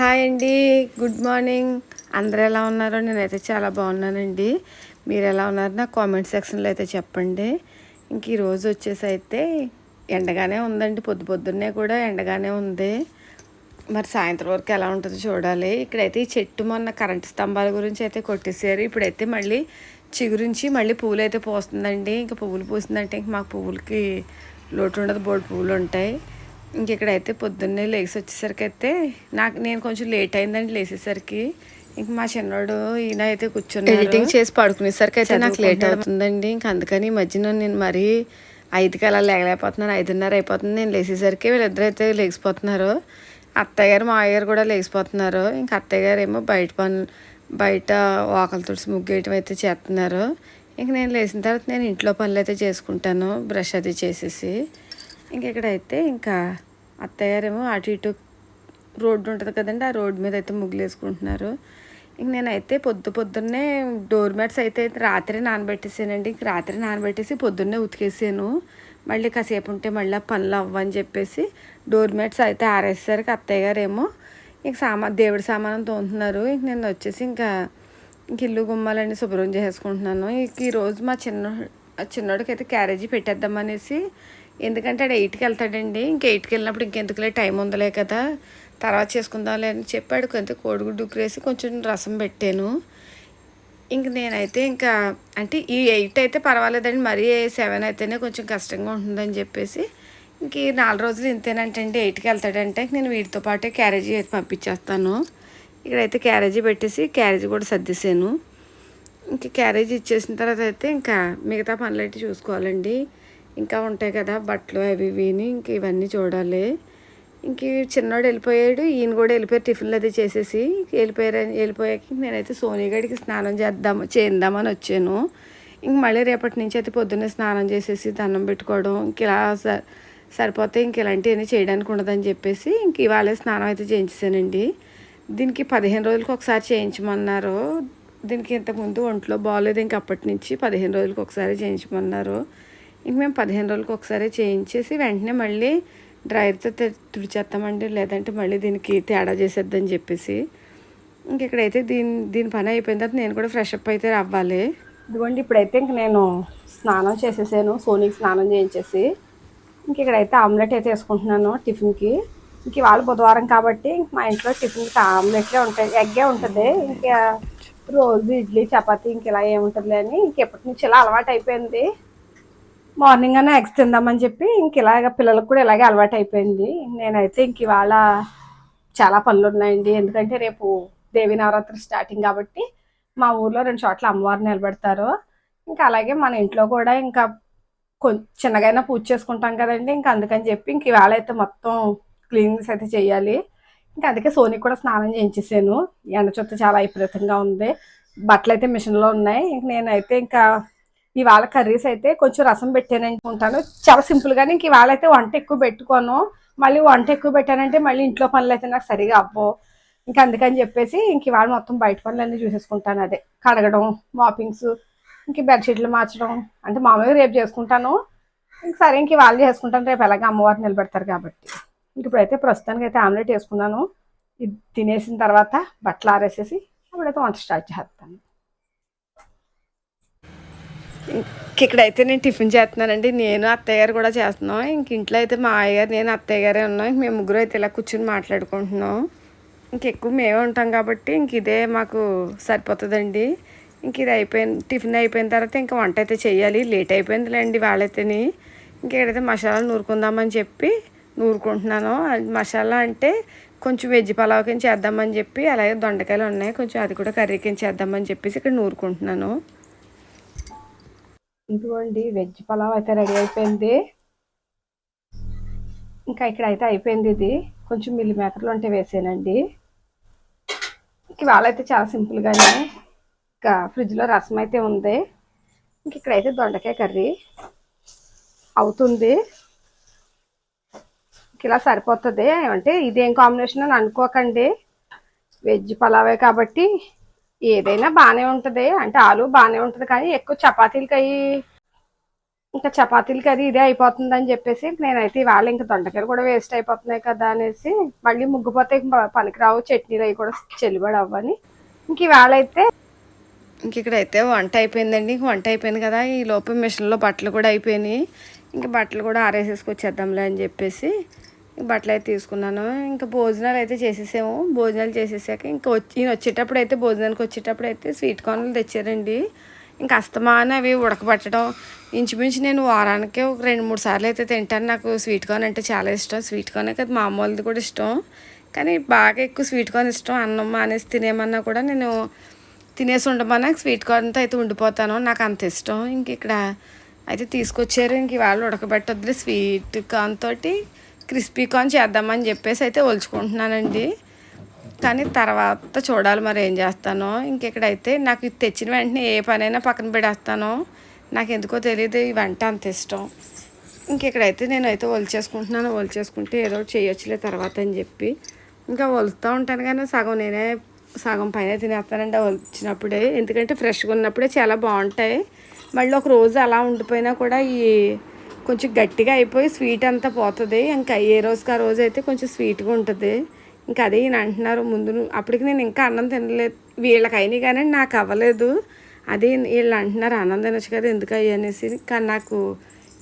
Hi అండి. Good morning. అందరూ ఎలా ఉన్నారో? నేనైతే చాలా బాగున్నానండి. మీరు ఎలా ఉన్నారు? నా కామెంట్ సెక్షన్లో అయితే చెప్పండి. ఇంక ఈరోజు వచ్చేసి అయితే ఎండగానే ఉందండి. పొద్దు పొద్దున్నే కూడా ఎండగానే ఉంది. మరి సాయంత్రం వరకు ఎలా ఉంటుందో చూడాలి. ఇక్కడైతే ఈ చెట్టు మొన్న కరెంటు స్తంభాల గురించి అయితే కొట్టేసారు ఇప్పుడైతే మళ్ళీ చిగురించి మళ్ళీ పువ్వులు అయితే పోస్తుందండి. ఇంకా పువ్వులు పూసిందంటే ఇంక మాకు పువ్వులకి లోటు ఉండదు. బోర్డు పువ్వులు ఉంటాయి. ఇంక ఇక్కడైతే పొద్దున్నే లేచి వచ్చేసరికి అయితే నాకు నేను కొంచెం లేట్ అయిందండి లేచేసరికి ఇంక మా చిన్నోడు ఈయన అయితే కూర్చుని ఎడిటింగ్ చేసి పడుకునేసరికి అయితే నాకు లేట్ అవుతుందండి ఇంక అందుకని ఈ మధ్యన నేను మరీ ఐదుకి అలా లేగలేకపోతున్నాను ఐదున్నర అయిపోతుంది. నేను లేచేసరికి వీళ్ళిద్దరు అయితే లేచిపోతున్నారు. అత్తయ్య గారు మావయ్య గారు కూడా లేచిపోతున్నారు. ఇంక అత్తయ్య గారు ఏమో బయట పనులు బయట వాకలు తుడిసి ముగ్గేయటం అయితే చేస్తున్నారు ఇంక నేను లేచిన తర్వాత నేను ఇంట్లో పనులు అయితే చేసుకుంటాను. బ్రష్ అది చేసేసి. ఇంక ఇక్కడైతే ఇంకా అత్తయ్య గారేమో అటు ఇటు రోడ్డు ఉంటుంది కదండి ఆ రోడ్డు మీద అయితే ముగ్గులేసుకుంటున్నారు. ఇంక నేనైతే పొద్దు పొద్దున్నే డోర్ మ్యాట్స్ అయితే రాత్రి నానబెట్టేసానండి. ఇంక రాత్రి నానబెట్టేసి పొద్దున్నే ఉతికేసాను. మళ్ళీ కాసేపు ఉంటే మళ్ళీ ఆ పనులు అవ్వని చెప్పేసి డోర్ మ్యాట్స్ అయితే ఆరేసేసరికి అత్తయ్య గారు ఏమో ఇంక సామా దేవుడి సామానం తోముతున్నారు. ఇంక నేను వచ్చేసి ఇంకా ఇంక ఇల్లు గుమ్మాలన్నీ శుభ్రం చేసుకుంటున్నాను ఇంక ఈరోజు మా చిన్న చిన్నోడికి అయితే క్యారేజీ పెట్టేద్దామనేసి ఎందుకంటే ఆడు ఎయిట్కి వెళ్తాడండి. ఇంక ఎయిట్కి వెళ్ళినప్పుడు ఇంకెందుకులే టైం ఉందలే కదా. తర్వాత చేసుకుందాంలే అని చెప్పాడు. కొంత కోడిగుడ్డు ఉక్రేసి కొంచెం రసం పెట్టాను. ఇంక నేనైతే ఇంకా అంటే ఈ ఎయిట్ అయితే పర్వాలేదండి. మరీ సెవెన్ అయితేనే కొంచెం కష్టంగా ఉంటుందని చెప్పేసి ఇంక ఈ నాలుగు రోజులు ఇంతేనంటే ఎయిట్కి వెళ్తాడంటే నేను వీటితో పాటే క్యారేజీ అయితే పంపించేస్తాను. ఇక్కడైతే క్యారేజీ పెట్టేసి క్యారేజీ కూడా సర్దిసాను ఇంక క్యారేజ్ ఇచ్చేసిన తర్వాత అయితే ఇంకా మిగతా పనులు అయితే చూసుకోవాలండి. ఇంకా ఉంటాయి కదా బట్టలు అవి ఇవిని ఇంక ఇవన్నీ చూడాలి. ఇంక చిన్నోడు వెళ్ళిపోయాడు ఈయన కూడా వెళ్ళిపోయారు టిఫిన్లు అది చేసేసి. వెళ్ళిపోయారు వెళ్ళిపోయాక నేనైతే సోనీగడికి స్నానం చేద్దాం చేద్దామని వచ్చాను. ఇంక మళ్ళీ రేపటి నుంచి అయితే పొద్దున్నే స్నానం చేసేసి దండం పెట్టుకోవడం ఇంక ఇలా స- సరిపోతే ఇంక ఇలాంటివన్నీ చేయడానికి ఉండదని చెప్పేసి ఇంక ఇవాళే స్నానం అయితే చేయించేసానండి. దీనికి పదిహేను రోజులకు ఒకసారి చేయించమన్నారు. దీనికి ఇంతకుముందు ఒంట్లో బాగోలేదు ఇంక అప్పటి నుంచి పదిహేను రోజులకు ఒకసారి చేయించమన్నారు. ఇంక మేము పదిహేను రోజులకు ఒకసారి చేయించేసి వెంటనే మళ్ళీ డ్రైవర్తో తుడిచేస్తామండి లేదంటే మళ్ళీ దీనికి తేడా చేసేద్దని చెప్పేసి. ఇంక ఇక్కడైతే దీని దీని పని అయిపోయిన తర్వాత నేను కూడా ఫ్రెష్ అప్ అయితే అవ్వాలి. ఇదిగోండి ఇప్పుడైతే ఇంక నేను స్నానం చేసేసాను. సోనీకి స్నానం చేయించేసి. ఇంక ఇక్కడైతే ఆమ్లెట్ అయితే వేసుకుంటున్నాను టిఫిన్కి. ఇంక ఇవాళ బుధవారం కాబట్టి ఇంక మా ఇంట్లో టిఫిన్కి ఆమ్లెట్లే ఉంటాయి. ఎగ్గే ఉంటుంది. ఇంకా రోజు ఇడ్లీ చపాతీ ఇంక ఇలా ఏముంటుంది అని ఇంకెప్పటి నుంచి ఇలా అలవాటు అయిపోయింది. మార్నింగ్ అనే ఎగ్స్ తిందామని చెప్పి ఇంక ఇలాగ పిల్లలకు కూడా ఇలాగే అలవాటు అయిపోయింది. నేనైతే ఇంక ఇవాళ చాలా పనులు ఉన్నాయండి. ఎందుకంటే రేపు దేవి నవరాత్రి స్టార్టింగ్ కాబట్టి మా ఊర్లో రెండు చోట్ల అమ్మవారిని నిలబెడతారు. ఇంకా అలాగే మన ఇంట్లో కూడా ఇంకా కొంచెం చిన్నగైనా పూజ చేసుకుంటాం కదండి. ఇంకా అందుకని చెప్పి ఇంక ఇవాళ అయితే మొత్తం క్లీనింగ్స్ అయితే చేయాలి. ఇంకా అందుకే సోనికి కూడా స్నానం చేయించేసాను. ఎండ చుట్టూ చాలా విపరీతంగా ఉంది. బట్టలు అయితే మిషన్లో ఉన్నాయి. ఇంక నేనైతే ఇంకా ఇవాళ కర్రీస్ అయితే కొంచెం రసం పెట్టాను అనుకుంటాను చాలా సింపుల్ గానే ఇంక ఇవాళ అయితే వంట ఎక్కువ పెట్టుకోను. మళ్ళీ వంట ఎక్కువ పెట్టానంటే మళ్ళీ ఇంట్లో పనులు అయితే నాకు సరిగా అవ్వవు. ఇంకా అందుకని చెప్పేసి ఇంక ఇవాళ మొత్తం బయట పనులు అన్నీ చూసేసుకుంటాను అదే. కడగడం మాపింగ్స్ ఇంక బెడ్షీట్లు మార్చడం. అంటే మామూలుగా రేపు చేసుకుంటాను. ఇంక సరే ఇంక ఇవాళ చేసుకుంటాను. రేపు ఎలాగ అమ్మవారిని నిలబెడతారు కాబట్టి. ఇంక ఇప్పుడైతే ప్రస్తుతానికి అయితే ఆమ్లెట్ వేసుకున్నాను. ఇది తినేసిన తర్వాత బట్టలు ఆరేసేసి అప్పుడైతే వంట స్టార్ట్ చేస్తాను. ఇక్కడైతే నేను టిఫిన్ చేస్తున్నానండి. నేను అత్తయ్య గారు కూడా చేస్తున్నాం. ఇంక ఇంట్లో అయితే మా అయ్య గారు నేను అత్తయ్య గారే ఉన్నాం. ఇంక మేము ముగ్గురు అయితే ఇలా కూర్చుని మాట్లాడుకుంటున్నాం. ఇంక ఎక్కువ మేమే ఉంటాం కాబట్టి ఇంక ఇదే మాకు సరిపోతుందండి. ఇంక ఇది అయిపోయిన టిఫిన్ అయిపోయిన తర్వాత ఇంకా వంట అయితే చేయాలి. లేట్ అయిపోయిందిలేండి వాళ్ళైతేని. ఇంక ఇక్కడైతే మసాలా నూరుకుందామని చెప్పి నూరుకుంటున్నాను మసాలా అంటే కొంచెం వెజ్ పలావ్ కింద చేద్దామని చెప్పి అలాగే దొండకాయలు ఉన్నాయి. కొంచెం అది కూడా కర్రీ కింద చేద్దామని చెప్పేసి ఇక్కడ నూరుకుంటున్నాను. ఇదిగోండి వెజ్ పలావ్ అయితే రెడీ అయిపోయింది. ఇంకా ఇక్కడ అయితే అయిపోయింది ఇది. కొంచెం మిల్లి మేకర్లు ఉంటే వేసానండి. ఇవాళ అయితే చాలా సింపుల్గానే ఇంకా ఫ్రిడ్జ్లో రసం అయితే ఉంది. ఇంక ఇక్కడైతే దొండకాయ కర్రీ అవుతుంది. ఇంక ఇలా సరిపోతుంది. అంటే ఇదేం కాంబినేషన్ అని అనుకోకండి. వెజ్ పలావే కాబట్టి ఏదైనా బాగానే ఉంటుంది. అంటే ఆలు బాగానే ఉంటుంది కానీ ఎక్కువ చపాతీలకి అవి ఇంకా చపాతీలకి అది ఇదే అయిపోతుంది అని చెప్పేసి నేనైతే ఇవాళ ఇంకా దొండకాయలు కూడా వేస్ట్ అయిపోతున్నాయి కదా అనేసి మళ్ళీ ముగ్గుపోతే పనికిరావు. చట్నీలు అవి కూడా చెల్లుబడి అవ్వని. ఇంక ఇవాళ అయితే ఇంక ఇక్కడైతే వంట అయిపోయిందండి. ఇంక వంట అయిపోయింది కదా. ఈ లోపు మిషన్లో బట్టలు కూడా అయిపోయినాయి. ఇంక బట్టలు కూడా ఆరేసేసుకొచ్చేద్దాంలే అని చెప్పేసి బట్టలు అయితే తీసుకున్నాను. ఇంకా భోజనాలు అయితే చేసేసాము. భోజనాలు చేసేసాక ఇంకా వచ్చి ఈయన వచ్చేటప్పుడు అయితే భోజనానికి వచ్చేటప్పుడు అయితే స్వీట్ కార్న్లు తెచ్చారండి. ఇంకా అస్తమాన అవి ఉడకబట్టడం. ఇంచుమించు నేను వారానికి ఒక రెండు మూడు సార్లు అయితే తింటాను. నాకు స్వీట్ కార్న్ అంటే చాలా ఇష్టం. స్వీట్ కార్న్ కదా మామూలుది కూడా ఇష్టం. కానీ బాగా ఎక్కువ స్వీట్ కార్న్ ఇష్టం. అన్నం మానేసి తినేమన్నా కూడా నేను తినేసి ఉండమన్నా స్వీట్ కార్న్తో అయితే ఉండిపోతాను. నాకు అంత ఇష్టం. ఇంక ఇక్కడ అయితే తీసుకొచ్చారు. ఇంక ఇవాళ ఉడకబెట్టొద్దు స్వీట్ కార్న్ తోటి. క్రిస్పీ కార్న్ చేద్దామని చెప్పేసి అయితే ఒలుచుకుంటున్నానండి. కానీ తర్వాత చూడాలి మరి ఏం చేస్తానో. ఇంకెక్కడైతే నాకు ఇది తెచ్చిన వెంటనే ఏ పనైనా పక్కన పెడేస్తానో నాకు ఎందుకో తెలియదు ఈ వంట అంత ఇష్టం. ఇంకెక్కడైతే నేనైతే ఒలిచేసుకుంటున్నాను ఒలిచేసుకుంటే ఏదో ఒకటి చేయొచ్చులే తర్వాత అని చెప్పి. ఇంకా ఒలుస్తూ ఉంటాను కానీ సగం నేనే సగం పైన తినేస్తానండి వచ్చినప్పుడే ఎందుకంటే ఫ్రెష్గా ఉన్నప్పుడే చాలా బాగుంటాయి. మళ్ళీ ఒక రోజు అలా ఉండిపోయినా కూడా ఈ కొంచెం గట్టిగా అయిపోయి స్వీట్ అంతా పోతుంది. ఇంకా ఏ రోజుకి ఆ రోజు అయితే కొంచెం స్వీట్గా ఉంటుంది. ఇంకా అదే ఈయన అంటున్నారు ముందు అప్పటికి నేను ఇంకా అన్నం తినలేదు. వీళ్ళకి అయినాయి కానీ నాకు అవ్వలేదు. అదే వీళ్ళు అంటున్నారు అన్నం తినొచ్చు కదా ఎందుకు అయ్యి అనేసి. కానీ నాకు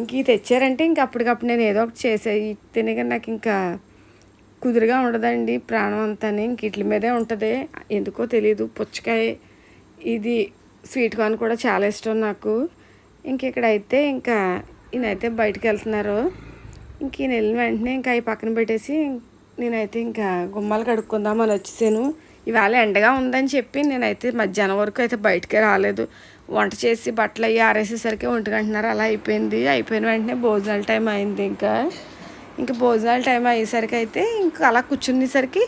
ఇంక ఇది తెచ్చారంటే ఇంక అప్పటికప్పుడు నేను ఏదో ఒకటి చేసే తినగా తినే కానీ నాకు ఇంకా కుదురుగా ఉండదండి ప్రాణం అంతానే. ఇంక ఇట్ల మీదే ఉంటుంది. ఎందుకో తెలియదు పుచ్చకాయ ఇది స్వీట్ కార్న్ కూడా చాలా ఇష్టం నాకు. ఇంక ఇక్కడైతే ఇంకా ఈయనైతే బయటకు వెళ్తున్నారు. ఇంక ఈయన వెళ్ళిన వెంటనే ఇంకా అవి పక్కన పెట్టేసి నేనైతే ఇంకా గుమ్మాలు కడుక్కుందామని వచ్చేసాను. ఇవాళ ఎండగా ఉందని చెప్పి నేనైతే మధ్యాహ్నం వరకు అయితే బయటకి రాలేదు. వంట చేసి బట్టలు అవి ఆరేసేసరికి వంటగంటున్నారు అలా అయిపోయింది. అయిపోయిన వెంటనే భోజనాల టైం అయింది ఇంకా. ఇంకా భోజనాల టైం అయ్యేసరికి అయితే ఇంకా అలా కూర్చునేసరికి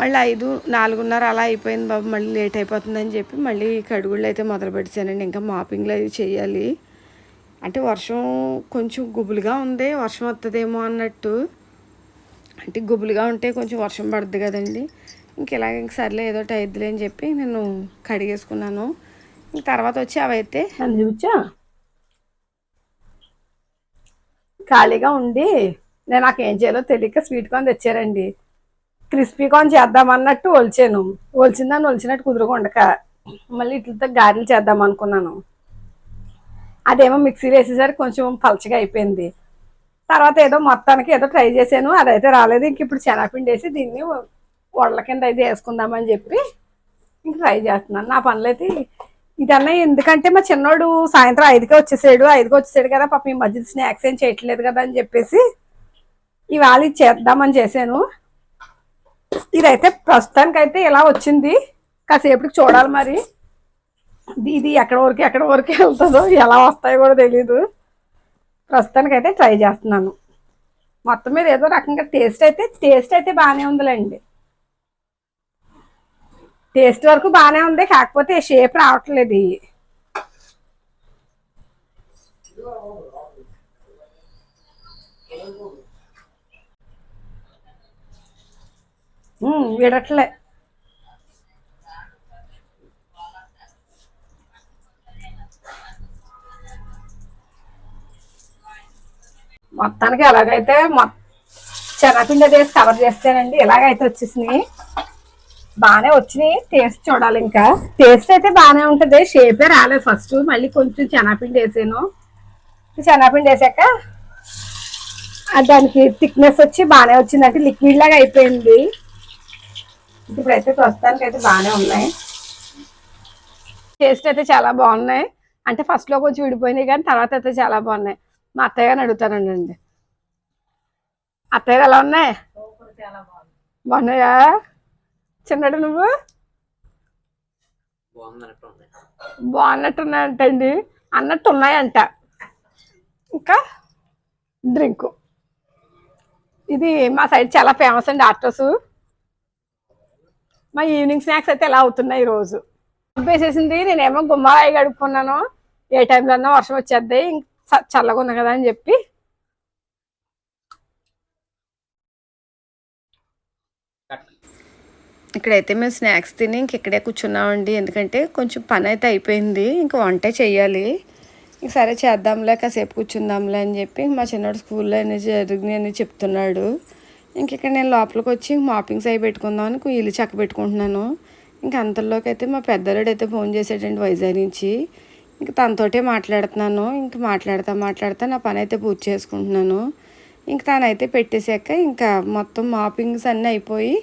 మళ్ళీ ఐదు నాలుగున్నర అలా అయిపోయింది బాబు. మళ్ళీ లేట్ అయిపోతుందని చెప్పి మళ్ళీ కడుగుళ్ళు అయితే మొదలు పెట్టానండి ఇంకా మాపింగ్లు అవి చేయాలి. అంటే వర్షం కొంచెం గుబులుగా ఉంది వర్షం వస్తుందేమో అన్నట్టు. అంటే గుబులుగా ఉంటే కొంచెం వర్షం పడుద్ది కదండి. ఇంక ఇలాగ ఇంక సర్లే ఏదో ఒకటి అయిద్దిలే అని చెప్పి నేను కడిగేసుకున్నాను. ఇంక తర్వాత వచ్చి అవైతే నన్ను చూచా? ఖాళీగా ఉండి నేను నాకు ఏం చేయాలో తెలియక స్వీట్ కార్న్ తెచ్చారండి. క్రిస్పీ కార్న్ చేద్దాం అన్నట్టు ఒలిచాను. ఒలిచిందని ఒలిచినట్టు కుదురుకుండక మళ్ళీ ఇట్లతో గారెలు చేద్దాం అనుకున్నాను. అదేమో మిక్సీ వేసేసరికి కొంచెం పలచగా అయిపోయింది. తర్వాత ఏదో మొత్తానికి ఏదో ట్రై చేశాను అదైతే రాలేదు. ఇంక ఇప్పుడు శనగపిండి వేసి దీన్ని వడల కింద అయితే వేసుకుందామని చెప్పి ఇంక ట్రై చేస్తున్నాను. నా పనులు అయితే ఇదన్నా ఎందుకంటే మా చిన్నోడు సాయంత్రం ఐదుకే వచ్చేసాడు. ఐదుకి వచ్చేసాడు కదా పాప ఈ మధ్య స్నాక్స్ ఏం చేయట్లేదు కదా అని చెప్పేసి ఇవాళ ఇది చేద్దామని చేశాను. ఇదైతే ప్రస్తుతానికైతే ఇలా వచ్చింది. కాసేపటికి చూడాలి మరి. ఇది- ఎక్కడ వరకు ఎక్కడ వరకు వెళ్తుందో ఎలా వస్తాయో కూడా తెలీదు. ప్రస్తుతానికైతే ట్రై చేస్తున్నాను. మొత్తం మీద ఏదో రకంగా టేస్ట్ అయితే టేస్ట్ అయితే బాగానే ఉందిలేండి. టేస్ట్ వరకు బాగానే ఉంది కాకపోతే షేప్ రావట్లేదు ఇవి. విడట్లే. మొత్తానికి ఎలాగైతే మొ- శనగపిండి అది వేసి కవర్ చేస్తానండి. ఇలాగైతే వచ్చేసినాయి బాగానే వచ్చినాయి. టేస్ట్ చూడాలి ఇంకా. టేస్ట్ అయితే బాగానే ఉంటుంది. షేపే రాలేదు ఫస్ట్ మళ్ళీ కొంచెం శనగపిండి వేసాను. శనగపిండి వేసాక దానికి థిక్నెస్ వచ్చి బాగానే వచ్చింది. అంటే లిక్విడ్ లాగా అయిపోయింది. ఇప్పుడైతే ప్రస్తుతానికి అయితే బాగానే ఉన్నాయి. టేస్ట్ అయితే చాలా బాగున్నాయి. అంటే ఫస్ట్లో కొంచెం విడిపోయినాయి కానీ తర్వాత అయితే చాలా బాగున్నాయి. మా అత్తయ్య గారిని అడుగుతానండి అత్తయ్య ఎలా ఉన్నాయి? బాగున్నాయా? చిన్నడు నువ్వు? బాగున్నట్టున్నాయంటండి. అన్నట్టు ఉన్నాయంట. ఇంకా డ్రింకు. ఇది మా సైడ్ చాలా ఫేమస్ అండి ఆటోస్ మా ఈవినింగ్ స్నాక్స్ అయితే ఎలా అవుతున్నాయి ఈరోజు? రోజు వేసేసింది నేనేమో గుమ్మరాయి గడుపుకున్నాను ఏ టైంలో అన్నా వర్షం వచ్చేద్ది. ఇంక చల్లగా ఉంది కదా అని చెప్పి. ఇక్కడైతే మేము స్నాక్స్ తిని ఇంక ఇక్కడే కూర్చున్నామండి. ఎందుకంటే కొంచెం పని అయితే అయిపోయింది. ఇంకా వంట చేయాలి ఇంక సరే చేద్దాంలే కాసేపు కూర్చుందాంలే అని చెప్పి మా చిన్నోడు స్కూల్లో అన్ని జరిగినాయని చెప్తున్నాడు. ఇంక ఇక్కడ నేను లోపలికి వచ్చి మాపింగ్స్ అవి పెట్టుకుందామని ఇల్లు చక్క పెట్టుకుంటున్నాను ఇంక అంతలోకి అయితే మా పెద్దలుడు అయితే ఫోన్ చేసాడండి వైజాగ్ నుంచి. ఇంక తనతోటే మాట్లాడుతున్నాను. ఇంక మాట్లాడతా మాట్లాడతా నా పని అయితే పూర్తి చేసుకుంటున్నాను. ఇంక తనైతే పెట్టేసాక ఇంకా మొత్తం మాపింగ్స్ అన్నీ అయిపోయి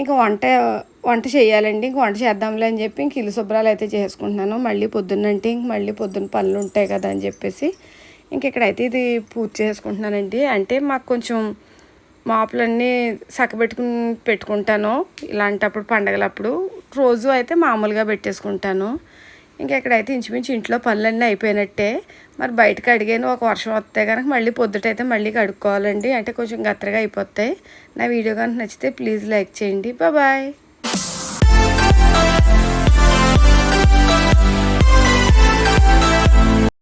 ఇంకా వంట వంట చేయాలండి. ఇంక వంట చేద్దాంలే అని చెప్పి ఇంక ఇల్లు శుభ్రాలు అయితే చేసుకుంటున్నాను. మళ్ళీ పొద్దున్నంటే ఇంక మళ్ళీ పొద్దున్న పనులు ఉంటాయి కదా అని చెప్పేసి ఇంక ఇక్కడైతే ఇది పూర్తి చేసుకుంటున్నానండి. అంటే మాకు కొంచెం మాపులన్నీ సక్కబెట్టుకుని పెట్టుకుంటాను. ఇలాంటప్పుడు పండగలప్పుడు రోజు అయితే మామూలుగా పెట్టేసుకుంటాను. ఇంకా ఇక్కడైతే ఇంచుమించు ఇంట్లో పనులన్నీ అయిపోయినట్టే మరి బయటకు అడిగాను ఒక వర్షం వస్తే కనుక మళ్ళీ పొద్దుటైతే మళ్ళీ కడుక్కోవాలండి. అంటే కొంచెం గత్తరగా అయిపోతాయి. నా వీడియో కనుక నచ్చితే ప్లీజ్ లైక్ చేయండి. బాయ్.